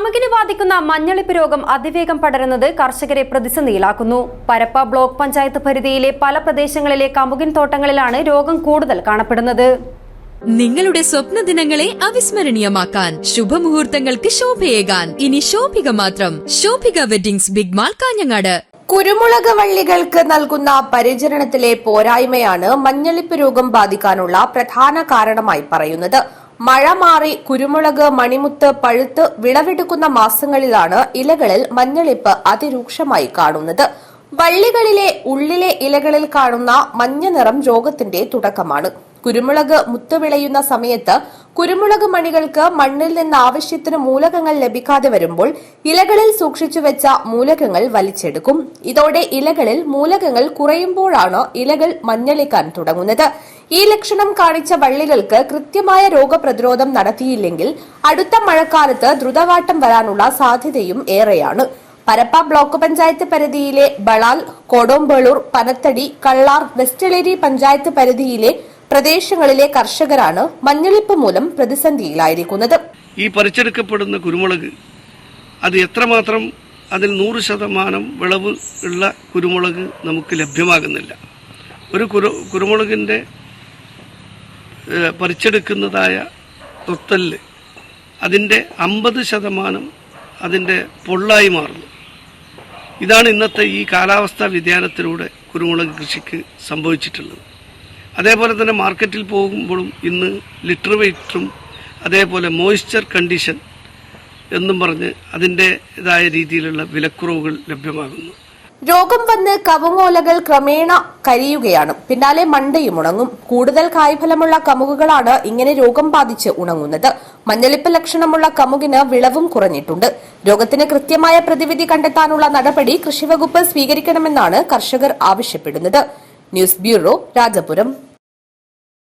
കമുകിന് ബാധിക്കുന്ന മഞ്ഞളിപ്പ് രോഗം അതിവേഗം പടരുന്നത് കർഷകരെ പ്രതിസന്ധിയിലാക്കുന്നു. പരപ്പ ബ്ലോക്ക് പഞ്ചായത്ത് പരിധിയിലെ പല പ്രദേശങ്ങളിലെ കമുകിൻ തോട്ടങ്ങളിലാണ് രോഗം കൂടുതൽ കാണപ്പെടുന്നത്. നിങ്ങളുടെ സ്വപ്ന ദിനങ്ങളെ അവിസ്മരണീയമാക്കാൻ ശുഭമുഹൂർത്തങ്ങൾക്ക് ശോഭയേകാൻ. ഇനി ശോഭിക മാത്രം. Shobhika weddings big mall Kanhangad. കുരുമുളക് വള്ളികൾക്ക് നൽകുന്ന പരിചരണത്തിലെ പോരായ്മയാണ് മഞ്ഞളിപ്പ് രോഗം ബാധിക്കാനുള്ള പ്രധാന കാരണമായി പറയുന്നത്. മഴ മാറി കുരുമുളക് മണിമുത്ത് പഴുത്ത് വിളവെടുക്കുന്ന മാസങ്ങളിലാണ് ഇലകളിൽ മഞ്ഞളിപ്പ് അതിരൂക്ഷമായി കാണുന്നത്. വള്ളികളിലെ ഉള്ളിലെ ഇലകളിൽ കാണുന്ന മഞ്ഞ നിറം രോഗത്തിന്റെ തുടക്കമാണ്. കുരുമുളക് മുത്തുവിളയുന്ന സമയത്ത് കുരുമുളക് മണികൾക്ക് മണ്ണിൽ നിന്ന് ആവശ്യത്തിന് മൂലകങ്ങൾ ലഭിക്കാതെ വരുമ്പോൾ ഇലകളിൽ സൂക്ഷിച്ചു വെച്ച മൂലകങ്ങൾ വലിച്ചെടുക്കും. ഇതോടെ ഇലകളിൽ മൂലകങ്ങൾ കുറയുമ്പോഴാണ് ഇലകൾ മഞ്ഞളിക്കാൻ തുടങ്ങുന്നത്. ഈ ലക്ഷണം കാണിച്ച വള്ളികൾക്ക് കൃത്യമായ രോഗപ്രതിരോധം നടത്തിയില്ലെങ്കിൽ അടുത്ത മഴക്കാലത്ത് ദ്രുതവാട്ടം വരാനുള്ള സാധ്യതയും ഏറെയാണ്. പരപ്പ ബ്ലോക്ക് പഞ്ചായത്ത് പരിധിയിലെ ബളാൽ കോടോമ്പേളൂർ പനത്തടി കള്ളാർ വെസ്റ്റലേരി പഞ്ചായത്ത് പരിധിയിലെ പ്രദേശങ്ങളിലെ കർഷകരാണ് മഞ്ഞളിപ്പ് മൂലം പ്രതിസന്ധിയിലായിരിക്കുന്നത്. ഈ പറിച്ചെടുക്കപ്പെടുന്ന കുരുമുളക് അത് എത്രമാത്രം അതിൽ നൂറ് ശതമാനം വിളവ് ഉള്ള കുരുമുളക് നമുക്ക് ലഭ്യമാകുന്നില്ല. ഒരു കുരു കുരുമുളകിന്റെ പറിച്ചെടുക്കുന്നതായ തൊത്തൽ അതിന്റെ അമ്പത് ശതമാനം അതിന്റെ പൊള്ളായി മാറുന്നു. ഇതാണ് ഇന്നത്തെ ഈ കാലാവസ്ഥാ വ്യതിയാനത്തിലൂടെ കുരുമുളക് കൃഷിക്ക് സംഭവിച്ചിട്ടുള്ളത്. അതേപോലെ തന്നെ മാർക്കറ്റിൽ പോകുമ്പോഴും ഇന്ന് ലിറ്റർ വെയിറ്ററും അതേപോലെ മോയ്സ്ചർ കണ്ടീഷൻ എന്നും പറഞ്ഞ് അതിന്റെതായ രീതിയിലുള്ള വിലക്കുറവുകൾ ലഭ്യമാകുന്നു. രോഗം വന്ന് കവുങ്ങോലകൾ ക്രമേണ കരിയുകയാണ്. പിന്നാലെ മണ്ടയും ഉണങ്ങും. കൂടുതൽ കായ്ഫലമുള്ള കമുകുകളാണ് ഇങ്ങനെ രോഗം ബാധിച്ച് ഉണങ്ങുന്നത്. മഞ്ഞളിപ്പ് ലക്ഷണമുള്ള കമുകിന് വിളവും കുറഞ്ഞിട്ടുണ്ട്. രോഗത്തിന് കൃത്യമായ പ്രതിവിധി കണ്ടെത്താനുള്ള നടപടി കൃഷിവകുപ്പ് സ്വീകരിക്കണമെന്നാണ് കർഷകർ ആവശ്യപ്പെടുന്നത്. News bureau Rajapuram.